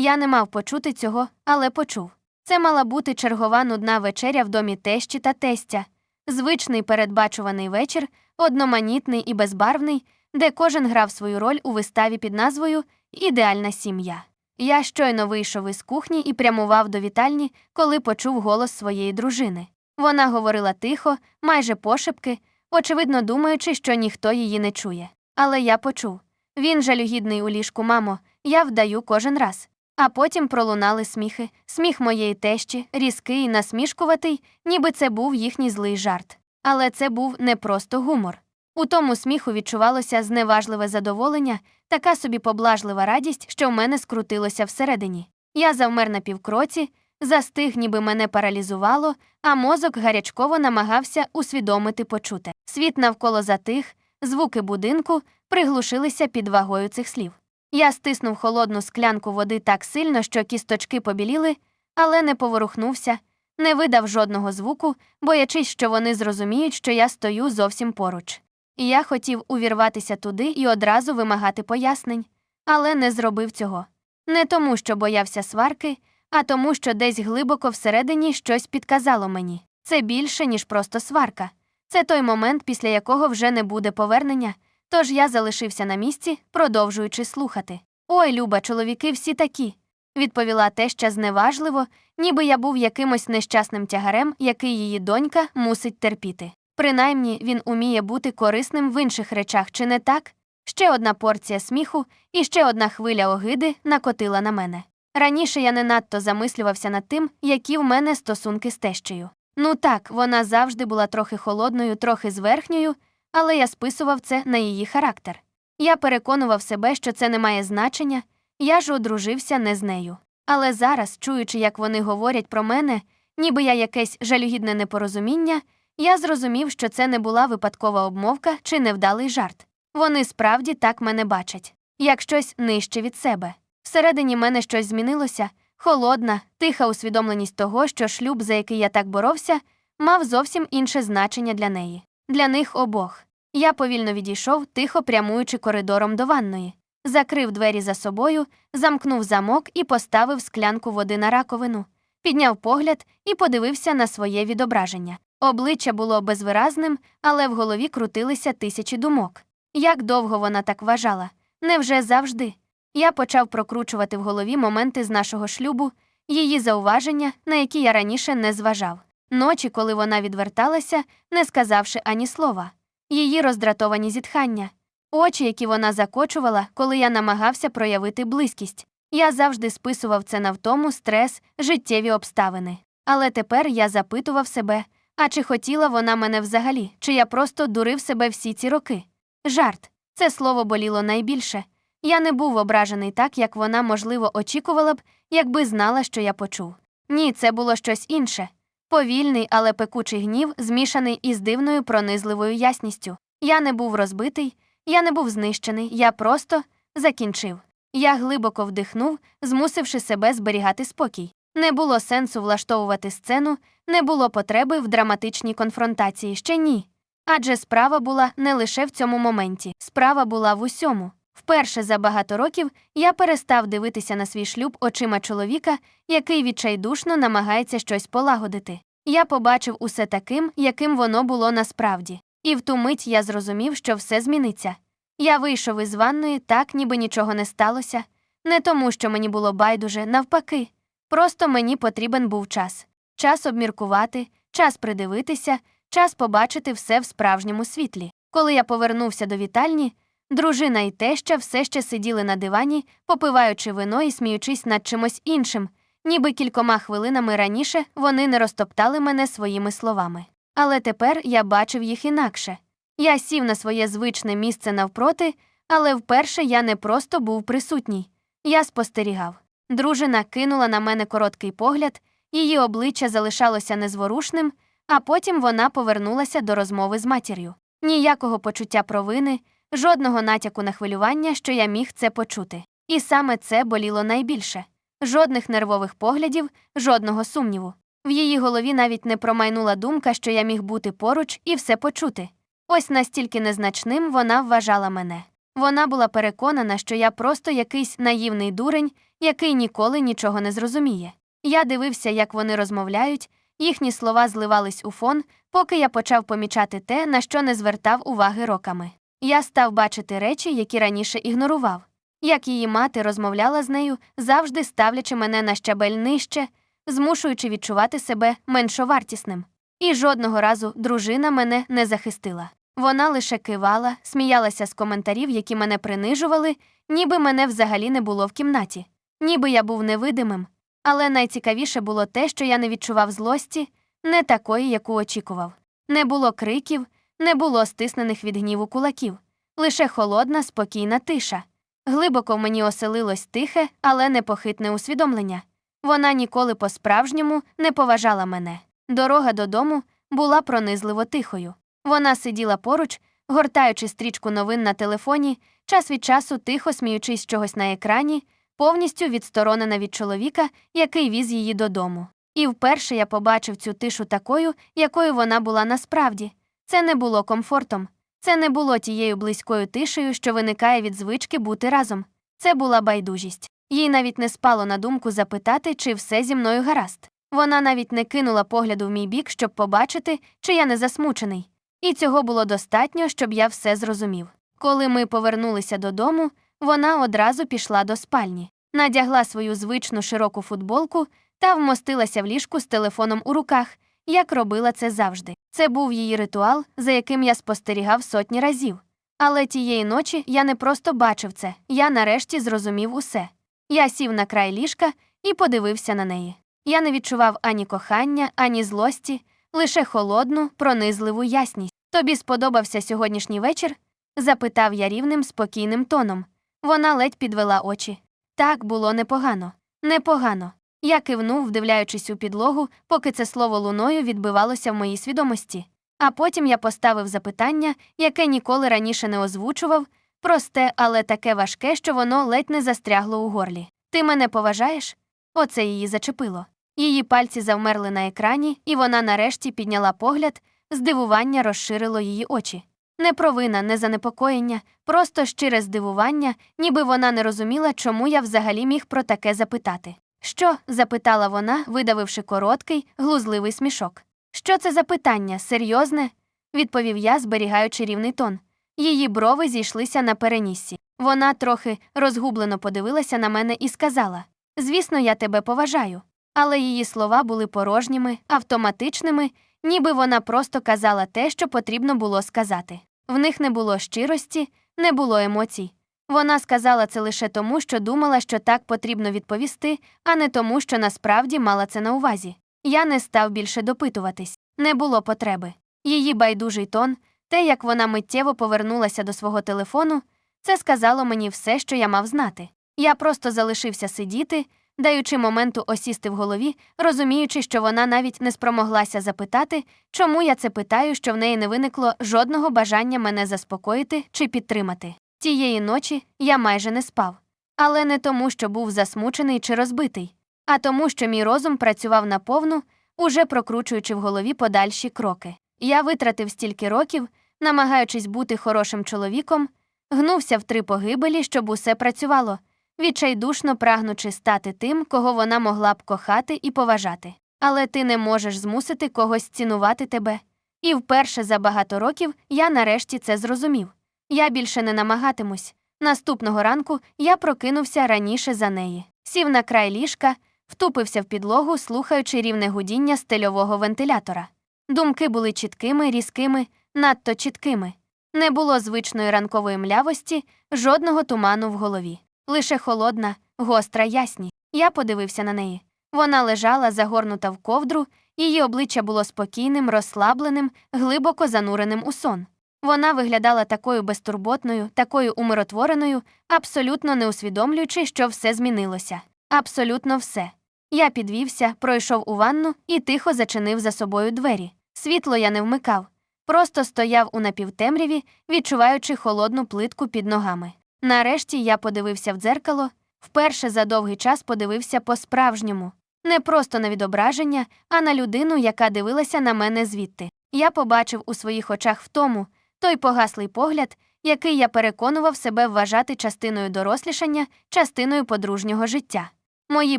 Я не мав почути цього, але почув. Це мала бути чергова нудна вечеря в домі тещі та тестя, звичний передбачуваний вечір, одноманітний і безбарвний, де кожен грав свою роль у виставі під назвою Ідеальна сім'я. Я щойно вийшов із кухні і прямував до вітальні, коли почув голос своєї дружини. Вона говорила тихо, майже пошепки, очевидно думаючи, що ніхто її не чує. Але я почув він жалюгідний у ліжку, мамо, я вдаю кожен раз. А потім пролунали сміхи, сміх моєї тещі, різкий і насмішкуватий, ніби це був їхній злий жарт. Але це був не просто гумор. У тому сміху відчувалося зневажливе задоволення, така собі поблажлива радість, що в мене скрутилося всередині. Я завмер на півкроці, застиг, ніби мене паралізувало, а мозок гарячково намагався усвідомити почуте. Світ навколо затих, звуки будинку приглушилися під вагою цих слів. Я стиснув холодну склянку води так сильно, що кісточки побіліли, але не поворухнувся, не видав жодного звуку, боячись, що вони зрозуміють, що я стою зовсім поруч. Я хотів увірватися туди і одразу вимагати пояснень, але не зробив цього. Не тому, що боявся сварки, а тому, що десь глибоко всередині щось підказало мені. Це більше, ніж просто сварка. Це той момент, після якого вже не буде повернення, тож я залишився на місці, продовжуючи слухати. Ой, Люба, чоловіки всі такі, відповіла теща зневажливо, ніби я був якимось нещасним тягарем, який її донька мусить терпіти. Принаймні він уміє бути корисним в інших речах, чи не так? Ще одна порція сміху і ще одна хвиля огиди накотила на мене. Раніше я не надто замислювався над тим, які в мене стосунки з тещею. Ну так, вона завжди була трохи холодною, трохи зверхньою, але я списував це на її характер. Я переконував себе, що це не має значення, я ж одружився не з нею. Але зараз, чуючи, як вони говорять про мене, ніби я якесь жалюгідне непорозуміння, я зрозумів, що це не була випадкова обмовка чи невдалий жарт. Вони справді так мене бачать, як щось нижче від себе. Всередині мене щось змінилося, холодна, тиха усвідомленість того, що шлюб, за який я так боровся, мав зовсім інше значення для неї, для них обох. Я повільно відійшов, тихо прямуючи коридором до ванної, закрив двері за собою, замкнув замок і поставив склянку води на раковину, підняв погляд і подивився на своє відображення. Обличчя було безвиразним, але в голові крутилися тисячі думок. Як довго вона так вважала? Невже завжди? Я почав прокручувати в голові моменти з нашого шлюбу, її зауваження, на які я раніше не зважав. Ночі, коли вона відверталася, не сказавши ані слова, її роздратовані зітхання, очі, які вона закочувала, коли я намагався проявити близькість. Я завжди списував це на втому, стрес, життєві обставини. Але тепер я запитував себе, а чи хотіла вона мене взагалі, чи я просто дурив себе всі ці роки? Жарт. Це слово боліло найбільше. Я не був ображений так, як вона, можливо, очікувала б, якби знала, що я почув. Ні, це було щось інше. Повільний, але пекучий гнів, змішаний із дивною пронизливою ясністю. Я не був розбитий, я не був знищений, я просто закінчив. Я глибоко вдихнув, змусивши себе зберігати спокій. Не було сенсу влаштовувати сцену, не було потреби в драматичній конфронтації ще ні. Адже справа була не лише в цьому моменті, справа була в усьому. Вперше за багато років я перестав дивитися на свій шлюб очима чоловіка, який відчайдушно намагається щось полагодити. Я побачив усе таким, яким воно було насправді, і в ту мить я зрозумів, що все зміниться. Я вийшов із ванної так, ніби нічого не сталося, не тому, що мені було байдуже, навпаки. Просто мені потрібен був час. Час обміркувати, час придивитися, час побачити все в справжньому світлі. Коли я повернувся до вітальні, дружина і теща все ще сиділи на дивані, попиваючи вино і сміючись над чимось іншим, ніби кількома хвилинами раніше вони не розтоптали мене своїми словами. Але тепер я бачив їх інакше. Я сів на своє звичне місце навпроти, але вперше я не просто був присутній. Я спостерігав. Дружина кинула на мене короткий погляд, її обличчя залишалося незворушним, а потім вона повернулася до розмови з матір'ю. Ніякого почуття провини, жодного натяку на хвилювання, що я міг це почути. І саме це боліло найбільше. Жодних нервових поглядів, жодного сумніву. В її голові навіть не промайнула думка, що я міг бути поруч і все почути. Ось настільки незначним вона вважала мене. Вона була переконана, що я просто якийсь наївний дурень, який ніколи нічого не зрозуміє. Я дивився, як вони розмовляють, їхні слова зливались у фон, поки я почав помічати те, на що не звертав уваги роками. Я став бачити речі, які раніше ігнорував. Як її мати розмовляла з нею, завжди ставлячи мене на щабель нижче, змушуючи відчувати себе меншовартісним. І жодного разу дружина мене не захистила. Вона лише кивала, сміялася з коментарів, які мене принижували, ніби мене взагалі не було в кімнаті, ніби я був невидимим. Але найцікавіше було те, що я не відчував злості, не такої, яку очікував. Не було криків, не було стиснених від гніву кулаків, лише холодна, спокійна тиша. Глибоко в мені оселилось тихе, але непохитне усвідомлення. Вона ніколи по-справжньому не поважала мене. Дорога додому була пронизливо тихою. Вона сиділа поруч, гортаючи стрічку новин на телефоні, час від часу тихо сміючись чогось на екрані, повністю відсторонена від чоловіка, який віз її додому. І вперше я побачив цю тишу такою, якою вона була насправді. Це не було комфортом, це не було тією близькою тишею, що виникає від звички бути разом. Це була байдужість. Їй навіть не спало на думку запитати, чи все зі мною гаразд. Вона навіть не кинула погляду в мій бік, щоб побачити, чи я не засмучений. І цього було достатньо, щоб я все зрозумів. Коли ми повернулися додому, вона одразу пішла до спальні, надягла свою звичну широку футболку та вмостилася в ліжку з телефоном у руках, як робила це завжди. Це був її ритуал, за яким я спостерігав сотні разів. Але тієї ночі я не просто бачив це, я нарешті зрозумів усе. Я сів на край ліжка і подивився на неї. Я не відчував ані кохання, ані злості, лише холодну, пронизливу ясність. Тобі сподобався сьогоднішній вечір? запитав я рівним, спокійним тоном. Вона ледь підвела очі. Так було непогано. Непогано. Я кивнув, вдивляючись у підлогу, поки це слово луною відбивалося в моїй свідомості. А потім я поставив запитання, яке ніколи раніше не озвучував, просте, але таке важке, що воно ледь не застрягло у горлі. Ти мене поважаєш? Оце її зачепило. Її пальці завмерли на екрані, і вона нарешті підняла погляд, здивування розширило її очі. Не провина, не занепокоєння, просто щире здивування, ніби вона не розуміла, чому я взагалі міг про таке запитати. Що? запитала вона, видавивши короткий, глузливий смішок. Що це за питання? Серйозне? відповів я, зберігаючи рівний тон. Її брови зійшлися на переніссі. Вона трохи розгублено подивилася на мене і сказала: Звісно, я тебе поважаю. Але її слова були порожніми, автоматичними, ніби вона просто казала те, що потрібно було сказати. В них не було щирості, не було емоцій. Вона сказала це лише тому, що думала, що так потрібно відповісти, а не тому, що насправді мала це на увазі. Я не став більше допитуватись, не було потреби. Її байдужий тон, те, як вона миттєво повернулася до свого телефону, це сказало мені все, що я мав знати. Я просто залишився сидіти, даючи моменту осісти в голові, розуміючи, що вона навіть не спромоглася запитати, чому я це питаю, що в неї не виникло жодного бажання мене заспокоїти чи підтримати. Тієї ночі я майже не спав. Але не тому, що був засмучений чи розбитий, а тому, що мій розум працював наповну, уже прокручуючи в голові подальші кроки. Я витратив стільки років, намагаючись бути хорошим чоловіком, гнувся в три погибелі, щоб усе працювало, відчайдушно прагнучи стати тим, кого вона могла б кохати і поважати. Але ти не можеш змусити когось цінувати тебе. І вперше за багато років я нарешті це зрозумів. Я більше не намагатимусь. Наступного ранку я прокинувся раніше за неї, сів на край ліжка, втупився в підлогу, слухаючи рівне гудіння стильового вентилятора. Думки були чіткими, різкими, надто чіткими. Не було звичної ранкової млявості, жодного туману в голові. Лише холодна, гостра ясність. Я подивився на неї. Вона лежала, загорнута в ковдру, її обличчя було спокійним, розслабленим, глибоко зануреним у сон. Вона виглядала такою безтурботною, такою умиротвореною, абсолютно не усвідомлюючи, що все змінилося. Абсолютно все. Я підвівся, пройшов у ванну і тихо зачинив за собою двері. Світло я не вмикав, просто стояв у напівтемряві, відчуваючи холодну плитку під ногами. Нарешті я подивився в дзеркало, вперше за довгий час подивився по-справжньому, не просто на відображення, а на людину, яка дивилася на мене звідти. Я побачив у своїх очах втому той погаслий погляд, який я переконував себе вважати частиною дорослішання, частиною подружнього життя. Мої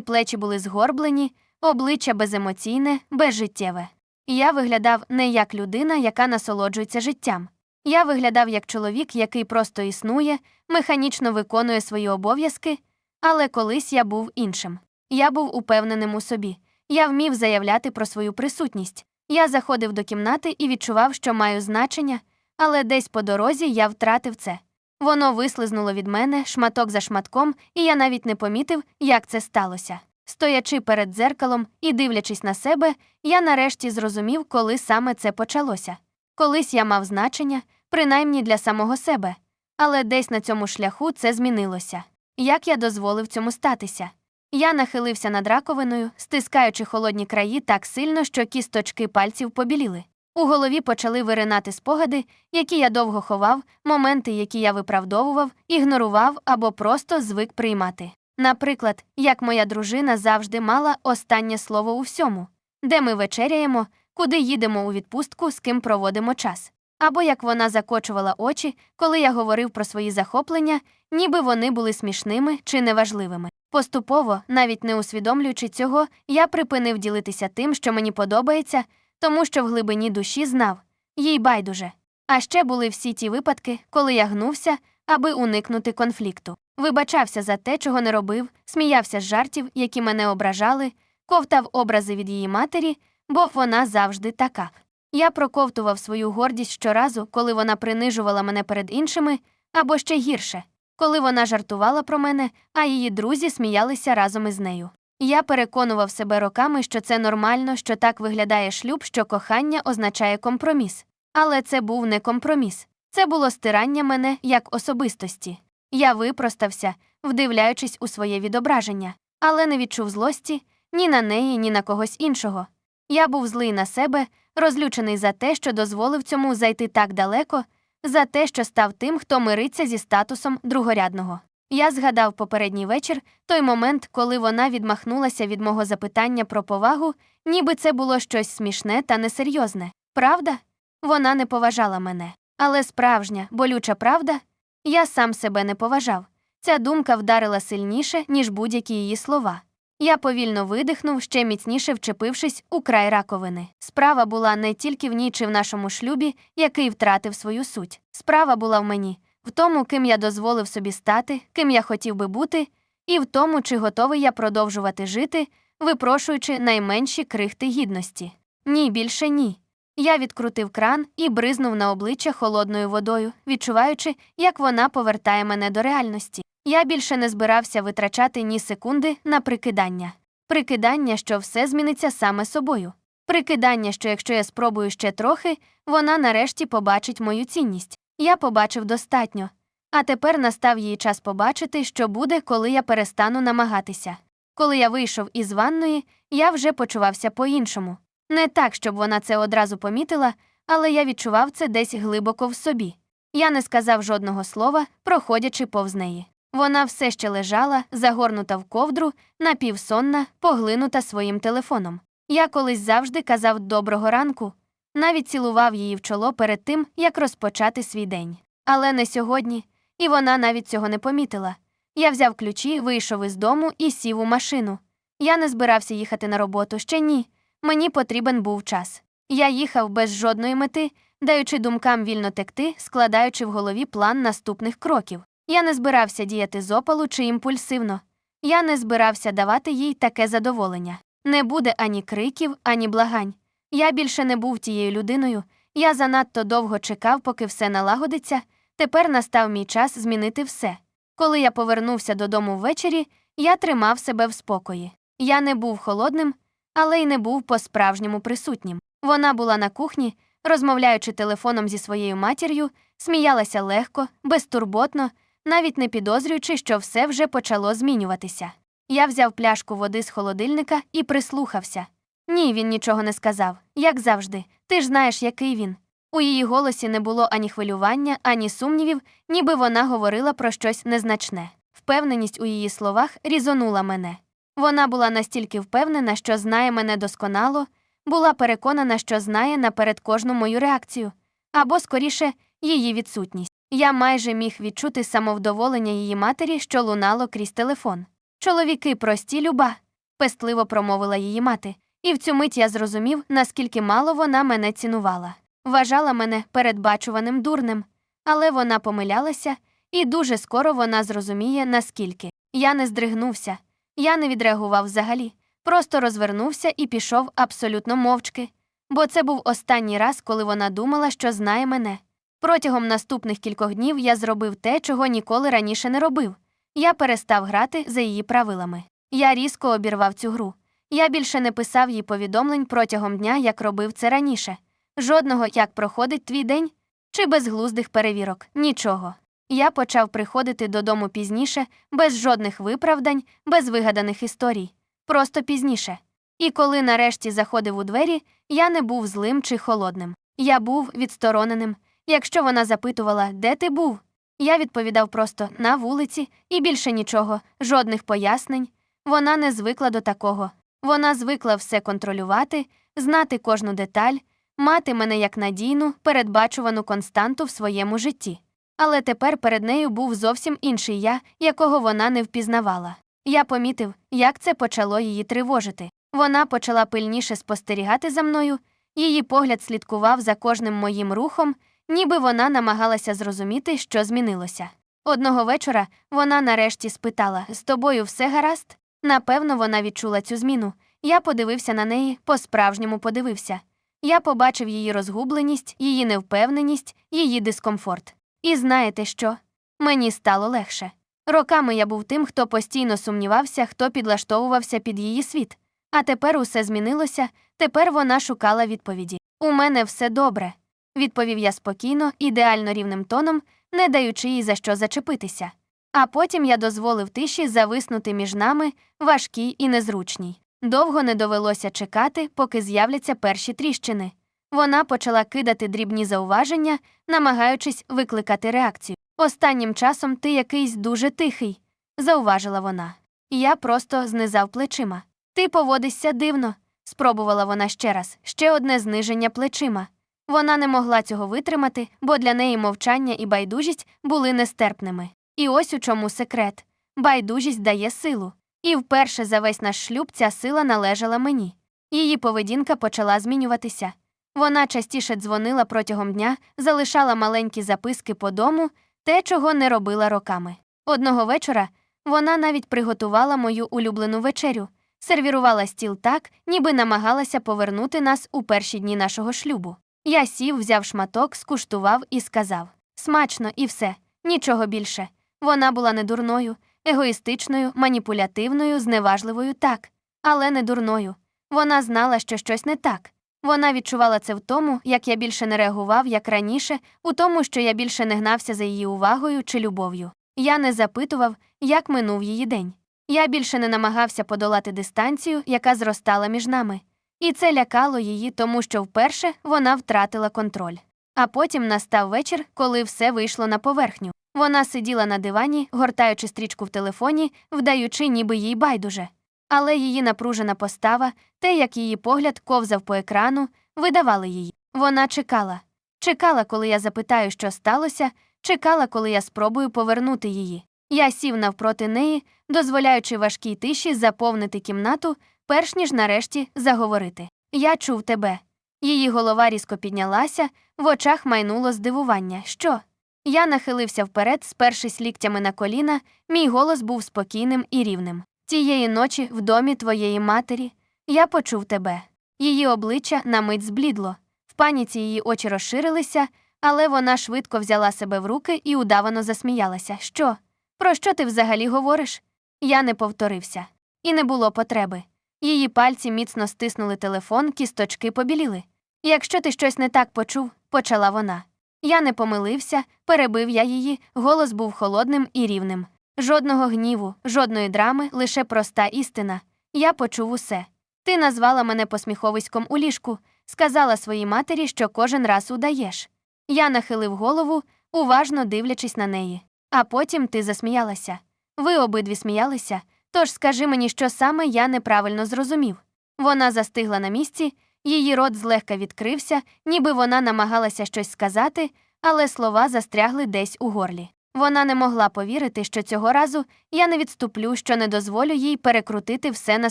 плечі були згорблені, обличчя беземоційне, безжиттєве. Я виглядав не як людина, яка насолоджується життям. Я виглядав як чоловік, який просто існує, механічно виконує свої обов'язки, але колись я був іншим. Я був упевненим у собі. Я вмів заявляти про свою присутність. Я заходив до кімнати і відчував, що маю значення, але десь по дорозі я втратив це. Воно вислизнуло від мене шматок за шматком, і я навіть не помітив, як це сталося. Стоячи перед дзеркалом і дивлячись на себе, я нарешті зрозумів, коли саме це почалося. Колись я мав значення, принаймні для самого себе, але десь на цьому шляху це змінилося. Як я дозволив цьому статися? Я нахилився над раковиною, стискаючи холодні краї так сильно, що кісточки пальців побіліли. У голові почали виринати спогади, які я довго ховав, моменти, які я виправдовував, ігнорував або просто звик приймати. Наприклад, як моя дружина завжди мала останнє слово у всьому, де ми вечеряємо, куди їдемо у відпустку, з ким проводимо час. Або як вона закочувала очі, коли я говорив про свої захоплення, ніби вони були смішними чи неважливими. Поступово, навіть не усвідомлюючи цього, я припинив ділитися тим, що мені подобається, тому що в глибині душі знав їй байдуже. А ще були всі ті випадки, коли я гнувся, аби уникнути конфлікту. Вибачався за те, чого не робив, сміявся з жартів, які мене ображали, ковтав образи від її матері, бо вона завжди така. Я проковтував свою гордість щоразу, коли вона принижувала мене перед іншими, або ще гірше, коли вона жартувала про мене, а її друзі сміялися разом із нею. Я переконував себе роками, що це нормально, що так виглядає шлюб, що кохання означає компроміс. Але це був не компроміс, це було стирання мене як особистості. Я випростався, вдивляючись у своє відображення, але не відчув злості ні на неї, ні на когось іншого. Я був злий на себе, розлючений за те, що дозволив цьому зайти так далеко, за те, що став тим, хто мириться зі статусом другорядного. Я згадав попередній вечір, той момент, коли вона відмахнулася від мого запитання про повагу, ніби це було щось смішне та несерйозне. Правда? Вона не поважала мене. Але справжня, болюча правда, я сам себе не поважав. Ця думка вдарила сильніше, ніж будь-які її слова. Я повільно видихнув, ще міцніше вчепившись у край раковини. Справа була не тільки в ній чи в нашому шлюбі, який втратив свою суть. Справа була в мені, в тому, ким я дозволив собі стати, ким я хотів би бути, і в тому, чи готовий я продовжувати жити, випрошуючи найменші крихти гідності. Ні, більше ні. Я відкрутив кран і бризнув на обличчя холодною водою, відчуваючи, як вона повертає мене до реальності. Я більше не збирався витрачати ні секунди на прикидання. Прикидання, що все зміниться саме собою. Прикидання, що якщо я спробую ще трохи, вона нарешті побачить мою цінність. Я побачив достатньо. А тепер настав її час побачити, що буде, коли я перестану намагатися. Коли я вийшов із ванної, я вже почувався по-іншому. Не так, щоб вона це одразу помітила, але я відчував це десь глибоко в собі. Я не сказав жодного слова, проходячи повз неї. Вона все ще лежала, загорнута в ковдру, напівсонна, поглинута своїм телефоном. Я колись завжди казав доброго ранку, навіть цілував її в чоло перед тим, як розпочати свій день. Але не сьогодні, і вона навіть цього не помітила. Я взяв ключі, вийшов із дому і сів у машину. Я не збирався їхати на роботу ще ні. Мені потрібен був час. Я їхав без жодної мети, даючи думкам вільно текти, складаючи в голові план наступних кроків. Я не збирався діяти з опалу чи імпульсивно. Я не збирався давати їй таке задоволення. Не буде ані криків, ані благань. Я більше не був тією людиною. Я занадто довго чекав, поки все налагодиться. Тепер настав мій час змінити все. Коли я повернувся додому ввечері, я тримав себе в спокої. Я не був холодним, але й не був по-справжньому присутнім. Вона була на кухні, розмовляючи телефоном зі своєю матір'ю, сміялася легко, безтурботно, навіть не підозрюючи, що все вже почало змінюватися. Я взяв пляшку води з холодильника і прислухався. Ні, він нічого не сказав, як завжди, ти ж знаєш, який він. У її голосі не було ані хвилювання, ані сумнівів, ніби вона говорила про щось незначне. Впевненість у її словах різонула мене. Вона була настільки впевнена, що знає мене досконало, була переконана, що знає наперед кожну мою реакцію, або, скоріше, її відсутність. Я майже міг відчути самовдоволення її матері, що лунало крізь телефон. Чоловіки прості люба, пестливо промовила її мати, і в цю мить я зрозумів, наскільки мало вона мене цінувала. Вважала мене передбачуваним дурнем, але вона помилялася, і дуже скоро вона зрозуміє, наскільки. Я не здригнувся, я не відреагував взагалі, просто розвернувся і пішов абсолютно мовчки, бо це був останній раз, коли вона думала, що знає мене. Протягом наступних кількох днів я зробив те, чого ніколи раніше не робив. Я перестав грати за її правилами. Я різко обірвав цю гру. Я більше не писав їй повідомлень протягом дня, як робив це раніше. Жодного, як проходить твій день, чи безглуздих перевірок, нічого. Я почав приходити додому пізніше, без жодних виправдань, без вигаданих історій, просто пізніше. І коли нарешті заходив у двері, я не був злим чи холодним. Я був відстороненим. Якщо вона запитувала, де ти був, я відповідав просто на вулиці і більше нічого, жодних пояснень. Вона не звикла до такого. Вона звикла все контролювати, знати кожну деталь, мати мене як надійну, передбачувану константу в своєму житті. Але тепер перед нею був зовсім інший я, якого вона не впізнавала. Я помітив, як це почало її тривожити. Вона почала пильніше спостерігати за мною, її погляд слідкував за кожним моїм рухом, ніби вона намагалася зрозуміти, що змінилося. Одного вечора вона нарешті спитала: з тобою все гаразд? Напевно, вона відчула цю зміну. Я подивився на неї, по-справжньому подивився. Я побачив її розгубленість, її невпевненість, її дискомфорт. І знаєте що? Мені стало легше. Роками я був тим, хто постійно сумнівався, хто підлаштовувався під її світ. А тепер усе змінилося, тепер вона шукала відповіді. У мене все добре, відповів я спокійно, ідеально рівним тоном, не даючи їй за що зачепитися. А потім я дозволив тиші зависнути між нами, важкій і незручній. Довго не довелося чекати, поки з'являться перші тріщини. Вона почала кидати дрібні зауваження, намагаючись викликати реакцію. Останнім часом ти якийсь дуже тихий, зауважила вона. Я просто знизав плечима. Ти поводишся дивно, спробувала вона ще раз, ще одне зниження плечима. Вона не могла цього витримати, бо для неї мовчання і байдужість були нестерпними. І ось у чому секрет байдужість дає силу. І вперше за весь наш шлюб ця сила належала мені. Її поведінка почала змінюватися. Вона частіше дзвонила протягом дня, залишала маленькі записки по дому, те, чого не робила роками. Одного вечора вона навіть приготувала мою улюблену вечерю, сервірувала стіл так, ніби намагалася повернути нас у перші дні нашого шлюбу. Я сів, взяв шматок, скуштував і сказав смачно і все, нічого більше. Вона була не дурною, егоїстичною, маніпулятивною, зневажливою так, але не дурною. Вона знала, що щось не так. Вона відчувала це в тому, як я більше не реагував, як раніше, у тому, що я більше не гнався за її увагою чи любов'ю. Я не запитував, як минув її день. Я більше не намагався подолати дистанцію, яка зростала між нами. І це лякало її, тому що вперше вона втратила контроль. А потім настав вечір, коли все вийшло на поверхню. Вона сиділа на дивані, гортаючи стрічку в телефоні, вдаючи, ніби їй байдуже. Але її напружена постава, те, як її погляд ковзав по екрану, видавали її. Вона чекала. Чекала, коли я запитаю, що сталося, чекала, коли я спробую повернути її. Я сів навпроти неї, дозволяючи важкій тиші заповнити кімнату, перш ніж нарешті заговорити. Я чув тебе. Її голова різко піднялася, в очах майнуло здивування. Що? Я нахилився вперед, спершись ліктями на коліна, мій голос був спокійним і рівним. Тієї ночі, в домі твоєї матері, я почув тебе. Її обличчя на мить зблідло. В паніці її очі розширилися, але вона швидко взяла себе в руки і удавано засміялася. Що? Про що ти взагалі говориш? Я не повторився. І не було потреби. Її пальці міцно стиснули телефон, кісточки побіліли. Якщо ти щось не так почув, почала вона. Я не помилився, перебив я її, голос був холодним і рівним. Жодного гніву, жодної драми, лише проста істина. Я почув усе. Ти назвала мене посміховиськом у ліжку, сказала своїй матері, що кожен раз удаєш. Я нахилив голову, уважно дивлячись на неї. А потім ти засміялася. Ви обидві сміялися, тож скажи мені, що саме я неправильно зрозумів. Вона застигла на місці, її рот злегка відкрився, ніби вона намагалася щось сказати, але слова застрягли десь у горлі. Вона не могла повірити, що цього разу я не відступлю, що не дозволю їй перекрутити все на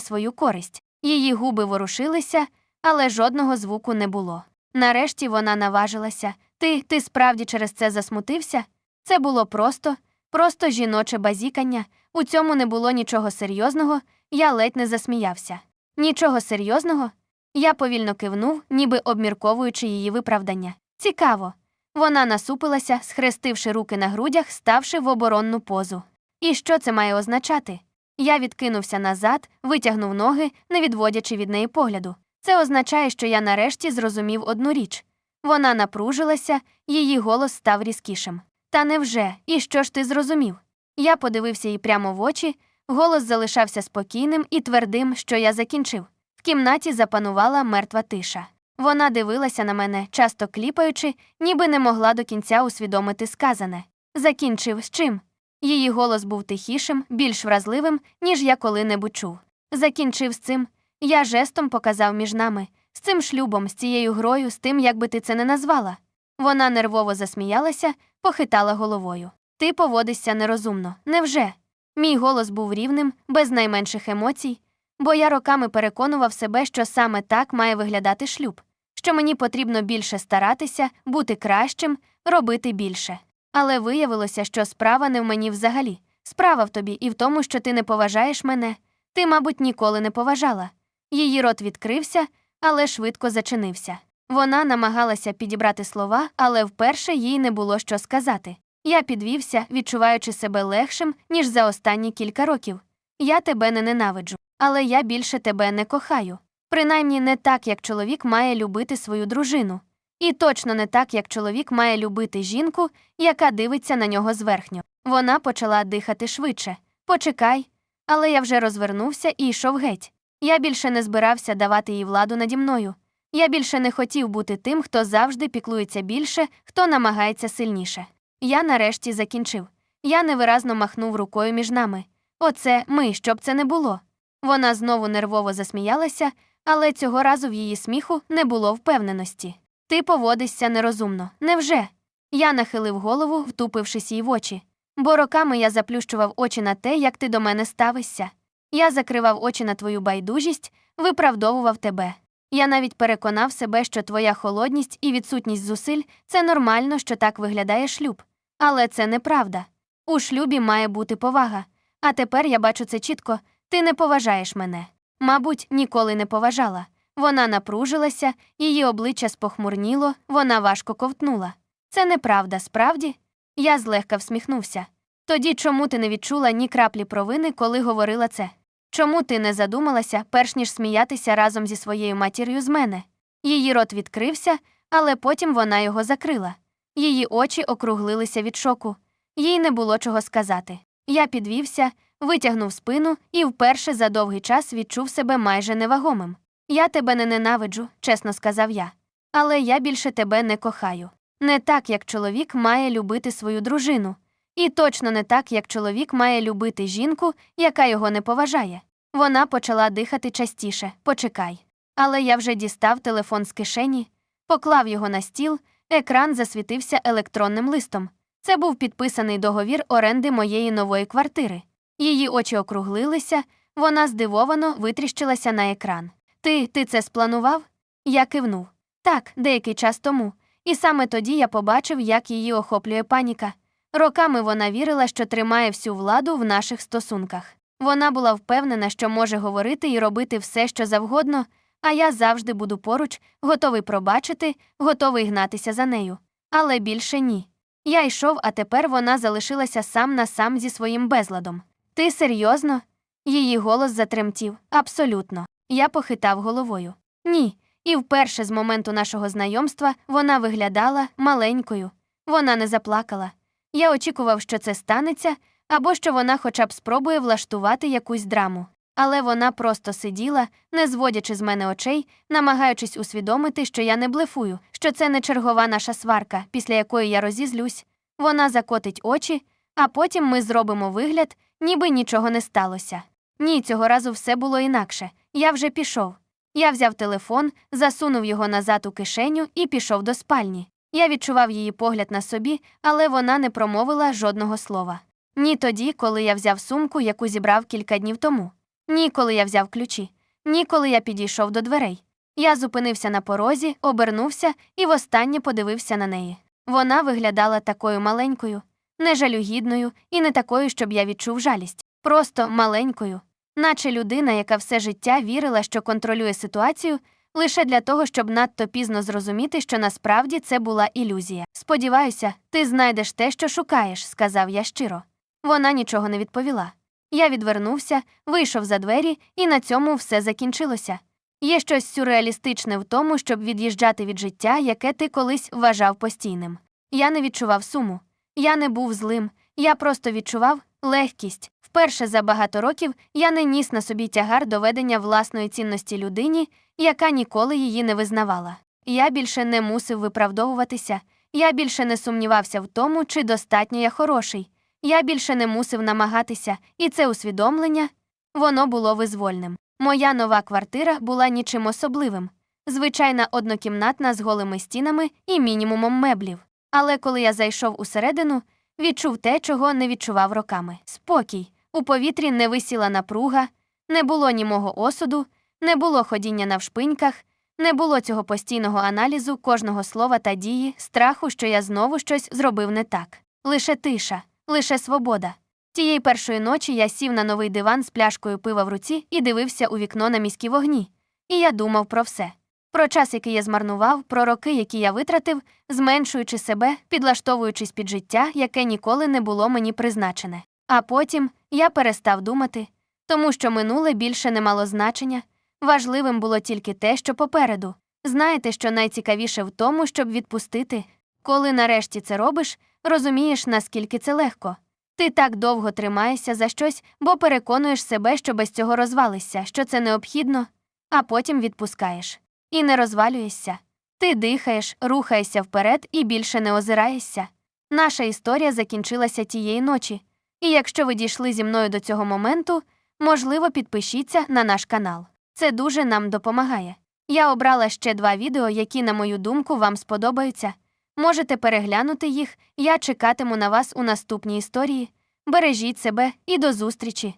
свою користь. Її губи ворушилися, але жодного звуку не було. Нарешті вона наважилася. Ти, ти справді через це засмутився? Це було просто, просто жіноче базікання. У цьому не було нічого серйозного, я ледь не засміявся. Нічого серйозного? Я повільно кивнув, ніби обмірковуючи її виправдання. Цікаво. Вона насупилася, схрестивши руки на грудях, ставши в оборонну позу. І що це має означати? Я відкинувся назад, витягнув ноги, не відводячи від неї погляду. Це означає, що я нарешті зрозумів одну річ. Вона напружилася, її голос став різкішим. Та невже? І що ж ти зрозумів? Я подивився їй прямо в очі, голос залишався спокійним і твердим, що я закінчив. В кімнаті запанувала мертва тиша. Вона дивилася на мене, часто кліпаючи, ніби не могла до кінця усвідомити сказане. Закінчив з чим? Її голос був тихішим, більш вразливим, ніж я коли-небудь чув. Закінчив з цим. Я жестом показав між нами, з цим шлюбом, з цією грою, з тим, як би ти це не назвала. Вона нервово засміялася, похитала головою. Ти поводишся нерозумно. Невже? Мій голос був рівним, без найменших емоцій, бо я роками переконував себе, що саме так має виглядати шлюб, що мені потрібно більше старатися, бути кращим, робити більше. Але виявилося, що справа не в мені взагалі. Справа в тобі і в тому, що ти не поважаєш мене. Ти, мабуть, ніколи не поважала. Її рот відкрився, але швидко зачинився. Вона намагалася підібрати слова, але вперше їй не було що сказати. Я підвівся, відчуваючи себе легшим, ніж за останні кілька років. Я тебе не ненавиджу, але я більше тебе не кохаю. Принаймні не так, як чоловік має любити свою дружину. І точно не так, як чоловік має любити жінку, яка дивиться на нього зверхньо. Вона почала дихати швидше. Почекай. Але я вже розвернувся і йшов геть. Я більше не збирався давати їй владу наді мною. Я більше не хотів бути тим, хто завжди піклується більше, хто намагається сильніше. Я нарешті закінчив. Я невиразно махнув рукою між нами. Оце ми, щоб це не було. Вона знову нервово засміялася, але цього разу в її сміху не було впевненості. Ти поводишся нерозумно. Невже? Я нахилив голову, втупившись їй в очі. Бо роками я заплющував очі на те, як ти до мене ставишся. Я закривав очі на твою байдужість, виправдовував тебе. Я навіть переконав себе, що твоя холодність і відсутність зусиль це нормально, що так виглядає шлюб. Але це неправда. У шлюбі має бути повага. А тепер я бачу це чітко ти не поважаєш мене. Мабуть, ніколи не поважала. Вона напружилася, її обличчя спохмурніло, вона важко ковтнула. Це неправда, справді? Я злегка всміхнувся. Тоді чому ти не відчула ні краплі провини, коли говорила це? Чому ти не задумалася, перш ніж сміятися разом зі своєю матір'ю з мене? Її рот відкрився, але потім вона його закрила. Її очі округлилися від шоку. Їй не було чого сказати. Я підвівся, витягнув спину і вперше за довгий час відчув себе майже невагомим. Я тебе не ненавиджу, чесно сказав я. Але я більше тебе не кохаю. Не так, як чоловік має любити свою дружину. І точно не так, як чоловік має любити жінку, яка його не поважає. Вона почала дихати частіше, почекай. Але я вже дістав телефон з кишені, поклав його на стіл, екран засвітився електронним листом. Це був підписаний договір оренди моєї нової квартири. Її очі округлилися, вона здивовано витріщилася на екран. Ти, ти це спланував? Я кивнув. Так, деякий час тому. І саме тоді я побачив, як її охоплює паніка. Роками вона вірила, що тримає всю владу в наших стосунках. Вона була впевнена, що може говорити і робити все, що завгодно, а я завжди буду поруч, готовий пробачити, готовий гнатися за нею. Але більше ні. Я йшов, а тепер вона залишилася сам на сам зі своїм безладом. Ти серйозно? Її голос затремтів. Абсолютно. Я похитав головою. Ні. І вперше з моменту нашого знайомства вона виглядала маленькою. Вона не заплакала. Я очікував, що це станеться, або що вона хоча б спробує влаштувати якусь драму. Але вона просто сиділа, не зводячи з мене очей, намагаючись усвідомити, що я не блефую, що це не чергова наша сварка, після якої я розізлюсь. Вона закотить очі, а потім ми зробимо вигляд, ніби нічого не сталося. Ні, цього разу все було інакше. Я вже пішов. Я взяв телефон, засунув його назад у кишеню і пішов до спальні. Я відчував її погляд на собі, але вона не промовила жодного слова. Ні тоді, коли я взяв сумку, яку зібрав кілька днів тому. Ні, коли я взяв ключі. Ні, коли я підійшов до дверей. Я зупинився на порозі, обернувся і востаннє подивився на неї. Вона виглядала такою маленькою, не жалюгідною і не такою, щоб я відчув жалість. Просто маленькою, наче людина, яка все життя вірила, що контролює ситуацію, лише для того, щоб надто пізно зрозуміти, що насправді це була ілюзія. Сподіваюся, ти знайдеш те, що шукаєш, сказав я щиро. Вона нічого не відповіла. Я відвернувся, вийшов за двері, і на цьому все закінчилося. Є щось сюрреалістичне в тому, щоб від'їжджати від життя, яке ти колись вважав постійним. Я не відчував суму. Я не був злим, я просто відчував легкість. Вперше за багато років я не ніс на собі тягар доведення власної цінності людині, яка ніколи її не визнавала. Я більше не мусив виправдовуватися, я більше не сумнівався в тому, чи достатньо я хороший. Я більше не мусив намагатися, і це усвідомлення воно було визвольним. Моя нова квартира була нічим особливим. Звичайна однокімнатна з голими стінами і мінімумом меблів. Але коли я зайшов усередину, відчув те, чого не відчував роками. Спокій. У повітрі не висіла напруга, не було німого осуду, не було ходіння навшпиньках, не було цього постійного аналізу кожного слова та дії, страху, що я знову щось зробив не так. Лише тиша, лише свобода. Тієї першої ночі я сів на новий диван з пляшкою пива в руці і дивився у вікно на міські вогні. І я думав про все. Про час, який я змарнував, про роки, які я витратив, зменшуючи себе, підлаштовуючись під життя, яке ніколи не було мені призначене. А потім я перестав думати, тому що минуле більше не мало значення. Важливим було тільки те, що попереду. Знаєте, що найцікавіше в тому, щоб відпустити. Коли нарешті це робиш, розумієш, наскільки це легко. Ти так довго тримаєшся за щось, бо переконуєш себе, що без цього розвалишся, що це необхідно, а потім відпускаєш. І не розвалюєшся. Ти дихаєш, рухаєшся вперед і більше не озираєшся. Наша історія закінчилася тієї ночі. І якщо ви дійшли зі мною до цього моменту, можливо, підпишіться на наш канал. Це дуже нам допомагає. Я обрала ще два відео, які, на мою думку, вам сподобаються. Можете переглянути їх, я чекатиму на вас у наступній історії. Бережіть себе і до зустрічі!